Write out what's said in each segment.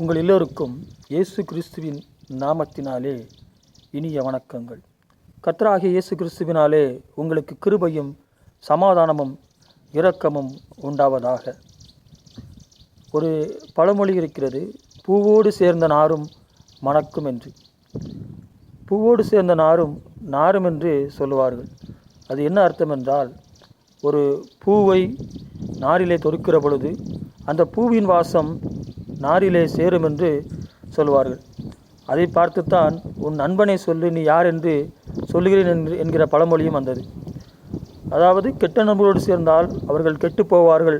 உங்கள் எல்லோருக்கும் இயேசு கிறிஸ்துவின் நாமத்தினாலே இனிய வணக்கங்கள். கத்ராகி இயேசு கிறிஸ்துவினாலே உங்களுக்கு கிருபையும் சமாதானமும் இரக்கமும் உண்டாவதாக. ஒரு பழமொழி இருக்கிறது பூவோடு சேர்ந்த நாரும் மணக்கும் என்று. பூவோடு சேர்ந்த நாரும் நாரும் என்று சொல்லுவார்கள். அது என்ன அர்த்தம் என்றால் ஒரு பூவை நாரிலே தொடுக்கிற பொழுது அந்த பூவின் வாசம் நாரிலே சேரும் என்று சொல்வார்கள் அதை பார்த்துத்தான் உன் நண்பனை சொல்லு நீ யார் என்று சொல்லுகிறேன் என்று என்கிற பழமொழியும் வந்தது. அதாவது கெட்ட நண்பர்களோடு சேர்ந்தால் அவர்கள் கெட்டு போவார்கள்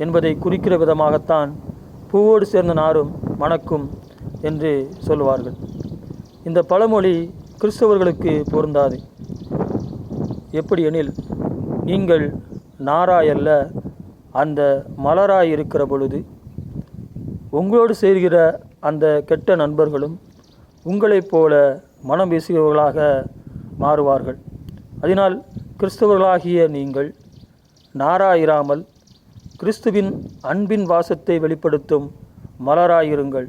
என்பதை குறிக்கிற விதமாகத்தான் பூவோடு சேர்ந்த நாரும் மணக்கும் என்று சொல்லுவார்கள். இந்த பழமொழி கிறிஸ்தவர்களுக்கு பொருந்தாது. எப்படி எனில் நீங்கள் நாராயல்ல அந்த மலராய் இருக்கிற பொழுது உங்களோடு சேர்கிற அந்த கெட்ட நண்பர்களும் உங்களைப் போல மனம் வீசுகிறவர்களாக மாறுவார்கள். அதனால் கிறிஸ்தவர்களாகிய நீங்கள் நாராயிராமல் கிறிஸ்துவின் அன்பின் வாசத்தை வெளிப்படுத்தும் மலராயிருங்கள்.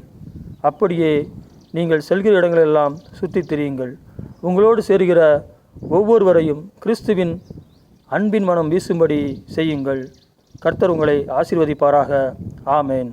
அப்படியே நீங்கள் செல்கிற இடங்களெல்லாம் சுற்றித் திரியுங்கள். உங்களோடு சேர்கிற ஒவ்வொருவரையும் கிறிஸ்துவின் அன்பின் மனம் வீசும்படி செய்யுங்கள். கர்த்தர் உங்களை ஆசீர்வதிப்பாராக. ஆமேன்.